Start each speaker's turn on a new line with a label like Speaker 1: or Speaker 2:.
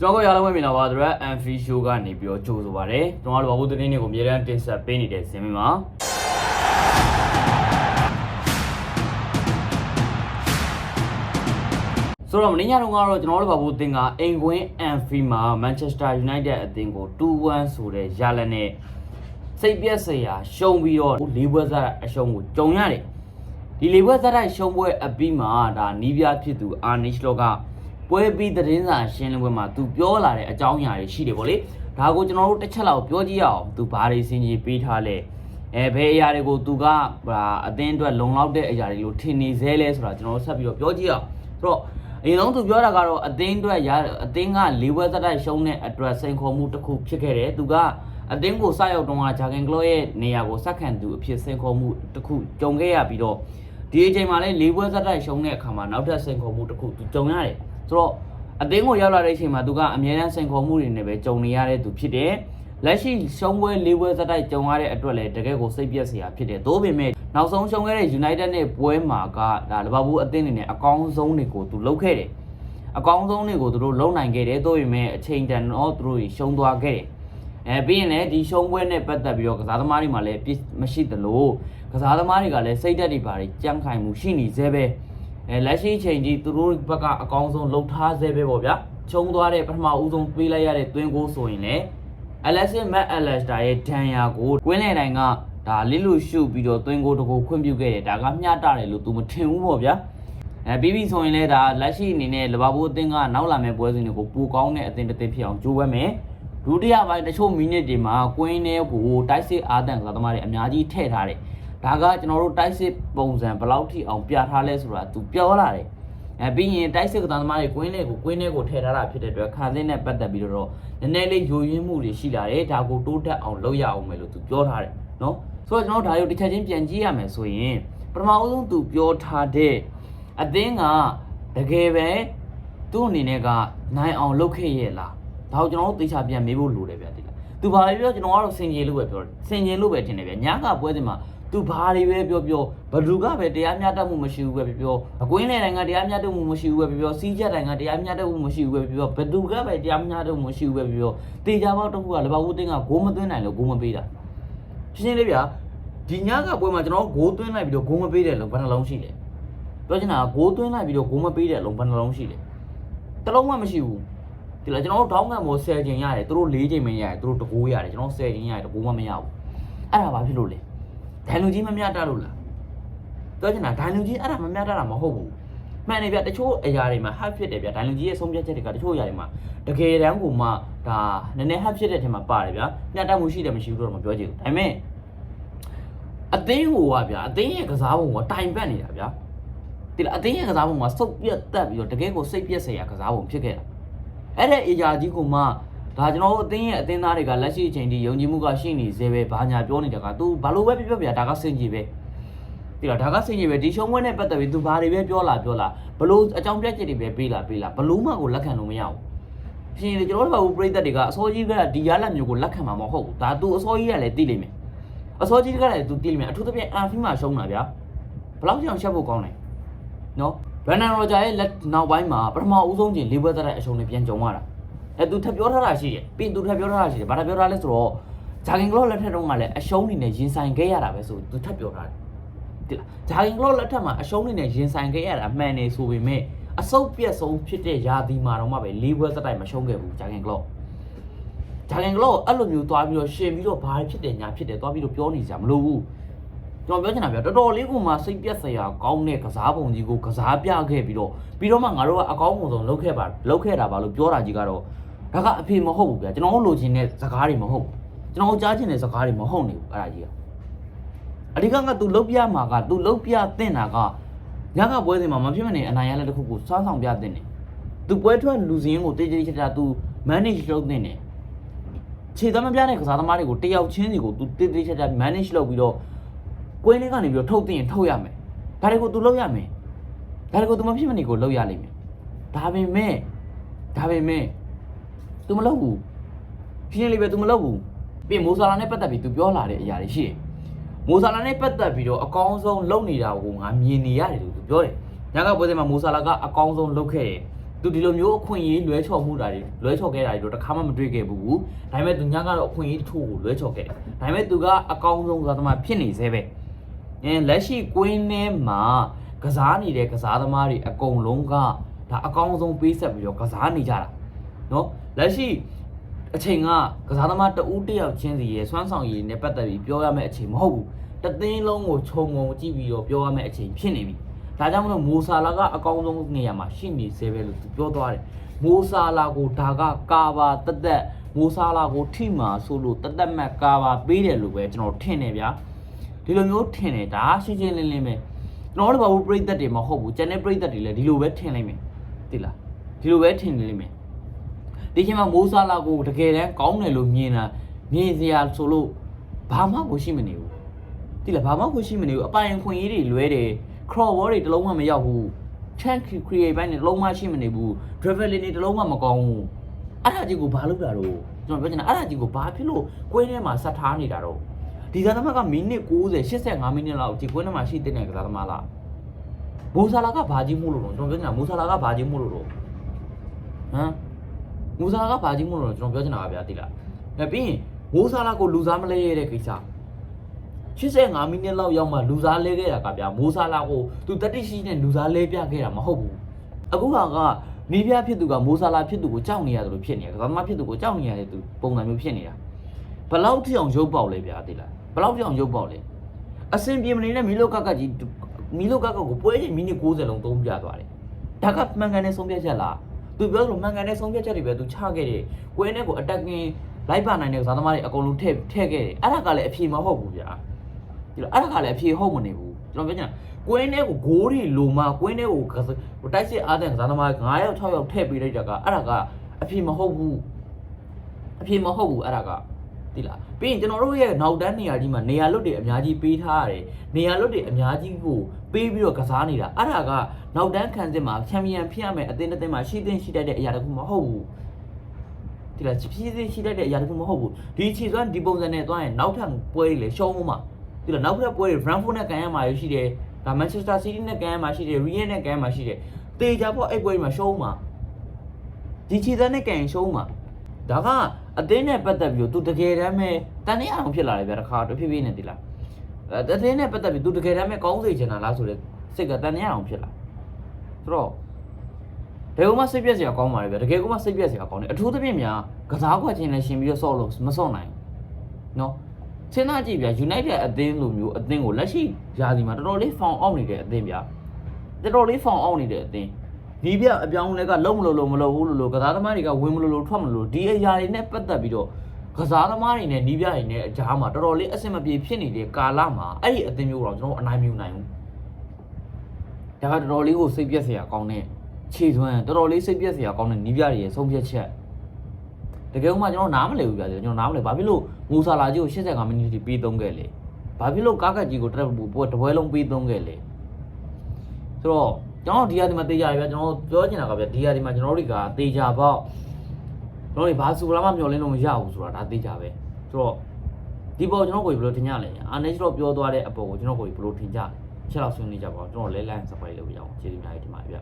Speaker 1: ကျွန်တော်တို့ရလုံးဝမြင်လာပါ The Red and Free Show ကနေပြီးတော့ကြိုဆိုပါရစေကျွန်တော်တို့ဘာဘူးသတင်းတွေကိုအများအားတင်ဆက်ပေးနေတဲ့ဇင်မင်းပါဆိုတော့မင်းညတော့ကတော့ကျွန်တော်တို့ဘာဘူးအသင်းကအိမ်ကွင်း Anfield မှာ Manchester United အသင်းကို2-1ဆိုတဲ့ရလနဲ့စိတ်ပြက်စရာရှုံးပြီးတော့လေးပွဲစားအရှုံးကိုကြုံရတယ်ဒီလေးပွဲစားတဲ့ရှုံးပွဲအပြီးမှာဒါနီးပြဖြစ်သူအာနီရှလော့က ပွဲပြီးသတင်းစာရှင်းလင်းပွဲမှာသူပြောလာတဲ့အကြောင်းအရာတွေရှိတယ်ဗောလေဒါကိုကျွန်တော်တို့တစ်ချက်လောက်ပြောကြည့်ရအောင်သူဘာတွေစင်ကြီးပေးထားလဲအဲဘယ်အရာတွေကိုသူကဟာအသင်းအတွက်လုံလောက်တဲ့အရာတွေလို့ထင်နေသေးလဲဆိုတာကျွန်တော်တို့ဆက်ပြီးတော့ပြောကြည့်ရအောင်ဆိုတော့အရင်ဆုံးသူပြောတာကတော့အသင်းအတွက်ရအသင်းကလေးဝဲသက်တိုက်ရှုံးတဲ့အတွက်စိန်ခေါ်မှုတစ်ခုဖြစ်ခဲ့တယ်သူကအသင်းကိုစရောက်တော့ကဂျာဂန်ကလော့ရဲ့နေရာကိုစက်ခံသူအဖြစ်စိန်ခေါ်မှုတစ်ခုကြုံခဲ့ရပြီးတော့ဒီအချိန်မှာလည်းလေးပွဲသက်တိုက်ရှုံးတဲ့အခါမှာနောက်ထပ်စိန်ခေါ်မှုတစ်ခုသူကြုံရတယ် ဆိုတော့အသင်းကိုရောက်လာတဲ့အချိန်မှာသူကအမြဲတမ်းစိန်ခေါ်မှုတွေနဲ့ပဲကြုံနေရတဲ့သူဖြစ်တယ်။လက်ရှိရှုံးပွဲ၄ပွဲစတိုက်ကြုံရတဲ့အတွက်လည်းတကယ်ကိုစိတ်ပြက်စရာဖြစ်တယ်။သို့ပေမဲ့နောက်ဆုံးရှုံးခဲ့တဲ့ United နဲ့ပွဲမှာကဒါလီဗာပူးအသင်းတွေနဲ့အကောင်းဆုံးတွေကိုသူလုပ်ခဲ့တယ်။အကောင်းဆုံးတွေကိုသူတို့လုံနိုင်ခဲ့တယ်။သို့ပေမဲ့အချိန်တန်တော့သူတို့ရှုံးသွားခဲ့တယ်။အဲပြီးရင်လည်းဒီရှုံးပွဲနဲ့ပတ်သက်ပြီးတော့ကစားသမားတွေမှာလည်းပြစ်မရှိသလိုကစားသမားတွေကလည်းစိတ်ဓာတ်တွေပါတွေကြမ်းခိုင်မှုရှိနေသေးပဲ။ အဲလက်ရှိအချိန်ကြီးသူတို့ဘက်ကအကောင်းဆုံးလှုပ်ထားသေးပဲပေါ့ဗျာ။ချုံသွားတဲ့ပထမဦးဆုံးပေးလိုက်ရတဲ့သွင်းကိုဆိုရင်လည်း Alexis Mac Allister ရဲ့ဒဏ်ရာကိုကွင်းလေတိုင်းကဒါလစ်လူရှုပြီးတော့သွင်းကိုတကူခွင့်ပြုခဲ့တယ်ဒါကမျှတတယ်လို့သူမထင်ဘူးပေါ့ဗျာအဲပြီးပြီဆိုရင်လည်းဒါလက်ရှိအနေနဲ့လဘာဘိုးအသင်းကနောက်လာမယ့်ပွဲစဉ်တွေကိုပိုကောင်းတဲ့အသင်းတစ်သင်းဖြစ်အောင်ကြိုးပမ်းမယ်ဒုတိယပိုင်းတချို့မိနစ်တွေမှာကွင်းထဲကိုတိုက်စစ်အာတန်ကစားသမားတွေအများကြီးထည့်ထားတယ် ဒါကကျွန်တော်တို့တိုက်စစ်ပုံစံဘယ်လောက်ထိအောင်ပြထားလဲဆိုတာသူပြောလာတယ်အဲပြီးရင်တိုက်စစ်ကစားသမားတွေကွင်းလေးကိုကွင်းလေးကိုထည့်ထားတာဖြစ်တဲ့အတွက်ခါစင်းနဲ့ပတ်သက်ပြီးတော့နည်းနည်းလေးယိုယွင်းမှုတွေရှိလာတယ်ဒါကိုတိုးတက်အောင်လုပ်ရအောင်မယ်လို့သူပြောထားတယ်နော်ဆိုတော့ကျွန်တော်ဒါရုပ်တစ်ချက်ချင်းပြန်ကြည့်ရမယ်ဆိုရင်ပထမအဆုံးသူပြောထားတဲ့အသင်းကတကယ်ပဲသူ့အနေနဲ့ကနိုင်အောင်လုပ်ခဲ့ရဲ့လားဒါကိုကျွန်တော်တို့သေချာပြန်မေးဖို့လိုတယ်ဗျာဒီလားသူဘာပဲပြောကျွန်တော်ကတော့စင်ကြီးလို့ပဲပြောတယ်စင်ကြီးလို့ပဲထင်တယ်ဗျာညကပွဲစဉ်မှာ သူဘာတွေပဲပြောပြောဘလူကပဲတရားမျှတမှုမရှိဘူးပဲပြောပြောအကွင်းလေတိုင်းကတရားမျှတမှုမရှိဘူးပဲပြောပြောစီးချက်တိုင်းကတရားမျှတမှုမရှိဘူးပဲပြောပြောဘလူကပဲတရားမျှတမှုမရှိဘူးပဲပြောပြောတေချာပေါက်တစ်ခုကလဘဝူးတင်းကဂိုးမသွင်းနိုင်လို့ဂိုးမပေးတာရှင်းရှင်းလေးဗျာဒီညကပွဲမှာကျွန်တော်ဂိုးသွင်းလိုက်ပြီးတော့ဂိုးမပေးတဲ့လုံးဘယ်နှလုံးရှိလဲပြောချင်တာကဂိုးသွင်းလိုက်ပြီးတော့ဂိုးမပေးတဲ့လုံးဘယ်နှလုံးရှိလဲတစ်လုံးမှမရှိဘူးဒီလားကျွန်တော်တို့တောင်းကန်မို့10ချိန်ရတယ်သူတို့4ချိန်မရတယ်သူတို့တကိုးရတယ်ကျွန်တော်10ချိန်ရတယ်တကိုးမှမရဘူးအဲ့ဒါဘာဖြစ်လို့လဲ ဒိုင်လူကြီးမမျှတလို့လားပြောချင်တာဒိုင်လူကြီးအဲ့ဒါမမျှတတာမဟုတ်ဘူးမှန်တယ်ဗျတချို့အရာတွေမှာဟပ်ဖြစ်တယ်ဗျဒိုင်လူကြီးရဲ့ဆုံးဖြတ်ချက်တွေကတချို့အရာတွေမှာတကယ်တမ်းကိုမှဒါနည်းနည်းဟပ်ဖြစ်တဲ့ထဲမှာပါတယ်ဗျမျှတမှုရှိတယ်မရှိဘူးတော့မပြောချင်ဘူးဒါပေမဲ့အသင်းဟိုကဗျအသင်းရဲ့ကစားပုံကတိုင်ပတ်နေတာဗျဒီလားအသင်းရဲ့ကစားပုံကစုပ်ပြတ်တက်ပြီးတော့တကယ်ကိုစိတ်ပြက်စရာကစားပုံဖြစ်ခဲ့တာအဲ့တဲ့အရာကြီးကိုမှ ဒါကျွန်တော်တို့အသင်းရဲ့အသင်းသားတွေကလက်ရှိအချိန်ထိယုံကြည်မှုကရှိနေသေးပဲဘာညာပြောနေတာက तू ဘာလို့ပဲပြောပြောပြဒါကစင်ကြီးပဲဒီတော့ဒါကစင်ကြီးပဲဒီရှုံးပွဲနဲ့ပတ်သက်ပြီး तू ဘာတွေပဲပြောလာပြောလာဘလို့အကြောင်းပြချက်တွေပဲပေးလာပေးလာဘလို့မှကိုလက်ခံလို့မရဘူးရှင်လေကျွန်တော်တို့ဘာပရိသတ်တွေကအစောကြီးကဒီရလက်မျိုးကိုလက်ခံမှာမဟုတ်ဘူးဒါသူအစောကြီးကလည်းသိလိမ့်မယ်အစောကြီးကလည်းသူသိလိမ့်မယ်အထူးသဖြင့်အာဖီမှာရှုံးတာဗျာဘလောက်ကြောင်ရှက်ဖို့ကောင်းလဲနော်ဘရန်နန်ရောဂျာရဲ့လက်နောက်ပိုင်းမှာပထမဦးဆုံးကျင်လီဗာတာရဲ့အရှုံးတွေပြန်ကြုံရတာ အဲသူထပ်ပြောထားတာရှိတယ်ပြီးသူထပ်ပြောထားတာရှိတယ်ဘာထပ်ပြောထားလဲဆိုတော့ဂျာဂင်ကလော့လက်ထက်တုန်းကလည်းအရှုံးနေနဲ့ရင်ဆိုင်ခဲ့ရတာပဲဆိုသူထပ်ပြောထားတယ်ဒီလားဂျာဂင်ကလော့လက်ထက်မှာအရှုံးနေနဲ့ရင်ဆိုင်ခဲ့ရတာအမှန်နေဆိုပေမဲ့အဆုတ်ပြက်ဆုံးဖြစ်တဲ့ယာဒီမှာတော့မှပဲလေးဘွဲစတိုက်မရှုံးခဲ့ဘူးဂျာဂင်ကလော့ဂျာဂင်ကလော့အဲ့လိုမျိုးသွားပြီးတော့ရှင်ပြီးတော့ဘာဖြစ်တယ်ညာဖြစ်တယ်သွားပြီးတော့ပြောနေကြမလို့ဘူးကျွန်တော်ပြောချင်တာဗျာတော်တော်လေးကိုမှစိတ်ပြက်စရာကောင်းတဲ့ကစားပုံကြီးကိုကစားပြခဲ့ပြီးတော့ပြီးတော့မှငါတို့ကအကောင်းဆုံးလုပ်ခဲ့ပါလုပ်ခဲ့တာပါလို့ပြောတာကြီးကတော့ ဒါကအဖေမဟုတ်ဘူးဗျာကျွန်တော်တို့လိုချင်တဲ့စကားတွေမဟုတ်ဘူးကျွန်တော်တို့ကြားချင်တဲ့စကားတွေမဟုတ်နေဘူးအဲ့ဒါကြီးကအဓိကက तू လုတ်ပြမှာက तू လုတ်ပြတင်တာကညကပွဲစဉ်မှာမဖြစ်မနေအနိုင်ရတဲ့တစ်ခုကိုစွမ်းဆောင်ပြတင်တယ် तू ပွဲထွက်လူစင်းကိုတေးတေးချာချာ तू manage လုပ်တင်တယ်ခြေသမပြတဲ့ကစားသမားတွေကိုတယောက်ချင်းစီကို तू တေးတေးချာချာ manage လုပ်ပြီးတော့ကွင်းလေးကနေပြီးတော့ထုတ်တင်ရင်ထုတ်ရမယ်ဒါတွေကို तू လုပ်ရမယ်ဒါတွေကို तू မဖြစ်မနေကိုလုပ်ရလိမ့်မယ်ဒါပေမဲ့ဒါပေမဲ့ तू မလုပ်ဘူးရှင်းလေးပဲ तू မလုပ်ဘူးပြီးမိုဆာလာနဲ့ပတ်သက်ပြီး तू ပြောလာတဲ့အရာတွေရှိတယ်မိုဆာလာနဲ့ပတ်သက်ပြီးတော့အကောင်းဆုံးလုပ်နေတာကိုငါမြင်နေရတယ်လို့ तू ပြောတယ်ညကပွဲစဉ်မှာမိုဆာလာကအကောင်းဆုံးလုပ်ခဲ့တယ် သူဒီလိုမျိုးအခွင့်အရေးလွဲချော်မှုတာတွေလွဲချော်ခဲ့တာတွေတော့တစ်ခါမှမတွေ့ခဲ့ဘူးဒါပေမဲ့သူညကတော့အခွင့်အရေးတစ်ခုကိုလွဲချော်ခဲ့တယ်ဒါပေမဲ့သူကအကောင်းဆုံးကစားသမားဖြစ်နေသေးပဲအဲလက်ရှိကွင်းထဲမှာကစားနေတဲ့ကစားသမားတွေအကုန်လုံးကဒါအကောင်းဆုံးပေးဆက်ပြီးတော့ကစားနေကြတာနော် လက်ရှိအချိန်ကကစားသမားတဦးတစ်ယောက်ချင်းစီရဲ့စွမ်းဆောင်ရည်နဲ့ပတ်သက်ပြီးပြောရမယ့်အချိန်မဟုတ်ဘူးတသင်းလုံးကိုခြုံငုံကြည့်ပြီးတော့ပြောရမယ့်အချိန်ဖြစ်နေပြီဒါကြောင့်မလို့မိုဆာလာကအကောင်းဆုံးနေရာမှာရှိနေသေးပဲလို့သူပြောသွားတယ်။မိုဆာလာကိုဒါကကာဘာတက်တက်မိုဆာလာကိုထိမှာဆိုလို့တက်တက်မတ်ကာဘာပေးတယ်လို့ပဲကျွန်တော်ထင်တယ်ဗျာ။ဒီလိုမျိုးထင်တယ်ဒါရှင်းရှင်းလင်းလင်းပဲကျွန်တော်တို့ဘာလို့ပြိသက်တွေမဟုတ်ဘူးကျန်တဲ့ပြိသက်တွေလည်းဒီလိုပဲထင်လိုက်မယ်။သိလား။ဒီလိုပဲထင်နေလိမ့်မယ်။ ဒီချိန်မှာမိုဆာလာကိုတကယ်တမ်းကောင်းတယ်လို့မြင်တာမြင်စရာဆိုလို့ဘာမှကိုရှိမနေဘူး။တိလားဘာမှကိုရှိမနေဘူးအပိုင်ခွင့်ရေးတွေလွဲတယ် crawl wall တွေတစ်လုံးမှမရောက်ဘူး chank create ဘိုင်းတွေတစ်လုံးမှရှိမနေဘူး driver lane တွေတစ်လုံးမှမကောင်းဘူးအဲ့ဒါကြီးကိုဘာလုပ်တာတော့ကျွန်တော်ပြောချင်တာအဲ့ဒါကြီးကိုဘာဖြစ်လို့ကွင်းထဲမှာဆက်ထားနေတာတော့ဒီကစားသမားကမိနစ်90 85မိနစ်လောက်ဒီကွင်းထဲမှာရှိတဲ့ကစားသမားလားမိုဆာလာကဘာကြီးမို့လို့တော့ကျွန်တော်ပြောချင်တာမိုဆာလာကဘာကြီးမို့လို့တော့ဟမ် မိုဆာလာကဘာကြီးမို့လို့တော့ကျွန်တော်ပြောချင်တာပါဗျာတိလားအဲပြီးရင်မိုဆာလာကိုလူစားမလဲရတဲ့ကိစ္စ85မိနစ်လောက်ရောက်မှလူစားလဲခဲ့တာကဗျာမိုးစားလာကိုသူတတိရှိနဲ့လူစားလဲပြခဲ့တာမဟုတ်ဘူးအခုကကနီးပြဖြစ်သူကမိုးစားလာဖြစ်သူကိုကြောက်နေရတယ်လို့ဖြစ်နေတယ်ကစားသမားဖြစ်သူကိုကြောက်နေရတဲ့သူပုံစံမျိုးဖြစ်နေတာဘလောက်ထိအောင်ရုပ်ပေါက်လဲဗျာသိလားဘလောက်ထိအောင်ရုပ်ပေါက်လဲအစင်ပြေမနေတဲ့မီလိုကကကြီးမီလိုကကကိုပွဲချိန်မိနစ်60လုံးသုံးပြသွားတယ်ဒါကမှန်ကန်တဲ့ဆုံးဖြတ်ချက်လား သူပြောလို့မှန်ကန်တဲ့ဆုံးဖြတ်ချက်တွေပဲသူချခဲ့တယ်ကွင်းထဲကိုအတက်ကင်လိုက်ပါနိုင်တဲ့ကစားသမားတွေအကုန်လုံးထည့်ထည့်ခဲ့တယ်အဲ့ဒါကလည်းအဖြေမဟုတ်ဘူးဗျာဒီလိုအဲ့ဒါကလည်းအဖြေဟုတ်မနေဘူးကျွန်တော်ပြောချင်တာကွင်းထဲကိုဂိုးတွေလိုမှကွင်းထဲကိုကစားတိုက်စစ်အားတဲ့ကစားသမား9ယောက်6ယောက်ထည့်ပေးလိုက်တာကအဲ့ဒါကအဖြေမဟုတ်ဘူးအဖြေမဟုတ်ဘူးအဲ့ဒါက ဒီလားပြီးရင်ကျွန်တော်တို့ရဲ့နောက်တန်းနေရာကြီးမှာနေရာလွတ်တွေအများကြီးပေးထားရတယ်နေရာလွတ်တွေအများကြီးကိုပေးပြီးတော့ကစားနေတာအဲ့ဒါကနောက်တန်းခံစစ်မှာချန်ပီယံဖြစ်ရမယ်အသင်းတစ်သင်းမှာရှိသင့်ရှိတတ်တဲ့အရာတစ်ခုမဟုတ်ဘူးဒီလားဖြည်းဖြည်းရှိတတ်တဲ့အရာတခုမဟုတ်ဘူးဒီခြေစွမ်းဒီပုံစံနဲ့သွားရင်နောက်ထပ်ပွဲတွေလည်းရှုံးမှာဒီလားနောက်ထပ်ပွဲတွေ Brentford နဲ့ကန်ရမှာရှိတယ်ဒါ Manchester City နဲ့ကန်ရမှာရှိတယ် Real နဲ့ကန်ရမှာရှိတယ်တေချာပေါ့အဲ့ပွဲတွေမှာရှုံးမှာဒီခြေစွမ်းနဲ့ကန်ရင်ရှုံးမှာ ဒါကအသင်းနဲ့ပတ်သက်ပြီးတော့ तू တကယ်တမ်းပဲတန်နေအောင်ဖြစ်လာတယ်ဗျာတခါတဖြည်းဖြည်းနဲ့ဒီလားအဲအသင်းနဲ့ပတ်သက်ပြီး तू တကယ်တမ်းပဲကောင်းစေချင်တာလားဆိုတဲ့စိတ်ကတန်နေအောင်ဖြစ်လာဆိုတော့ဘယ်ကမှစိတ်ပြက်စရာကောင်းပါလေဗျတကယ်ကမှစိတ်ပြက်စရာကောင်းတယ်အထူးသဖြင့်များကစားကွက်ချင်းလည်းရှင်ပြီးတော့ဆော့လို့မဆော့နိုင်ဘူးနော်စဉ်းစားကြည့်ဗျ United အသင်းလိုမျိုးအသင်းကိုလက်ရှိယာစီမှာတော်တော်လေး found out နေတဲ့အသင်းဗျတော်တော်လေး found out နေတဲ့အသင်း ဒီပြအပြောင်းလဲကလုံးမလို့လို့မလို့ဘူးလို့လို့ကစားသမားတွေကဝင်မလို့လို့ထွက်မလို့ဒီအရာတွေနဲ့ပတ်သက်ပြီးတော့ကစားသမားတွေနဲ့နီးပြတွေနဲ့အကြားမှာတော်တော်လေးအဆင်မပြေဖြစ်နေတဲ့ကာလမှာအဲ့ဒီအသင်းမျိုးတော့ကျွန်တော်အနိုင်မယူနိုင်ဘူးဒါကတော်တော်လေးကိုစိတ်ပြက်စရာကောင်းတဲ့ခြေသွမ်းတော်တော်လေးစိတ်ပြက်စရာကောင်းတဲ့နီးပြတွေရဲ့ဆုံးဖြတ်ချက်တကယ်လို့မှကျွန်တော်နားမလည်ဘူးပြတယ်ကျွန်တော်နားမလည်ဘာဖြစ်လို့မူဆာလာကြီးကို85မိနစ်ထိပေးသုံးခဲ့လဲဘာဖြစ်လို့ကားကတ်ကြီးကိုတက်ဘူးပွဲတပွဲလုံးပေးသုံးခဲ့လဲဆိုတော့ ကျွန်တော်ဒီဟာဒီမှာတေးကြတယ်ဗျကျွန်တော်ပြောချင်တာကဗျဒီဟာဒီမှာကျွန်တော်တို့ကတေးကြပေါ့ကျွန်တော်တို့ဘာစူလာမှမျောလင်းလို့မရဘူးဆိုတာဒါတေးကြပဲဆိုတော့ဒီပေါ်ကျွန်တော်ကိုဘယ်လိုထင်ကြလဲအာနေကျွန်တော်ပြောသွားတဲ့အပေါ်ကိုကျွန်တော်ကိုဘယ်လိုထင်ကြလဲချက်တော့ဆွေးနွေးကြပါဦးကျွန်တော်လဲလန့်စပိုက်လို့ရအောင်ခြေဒီများကြီးဒီမှာဗျ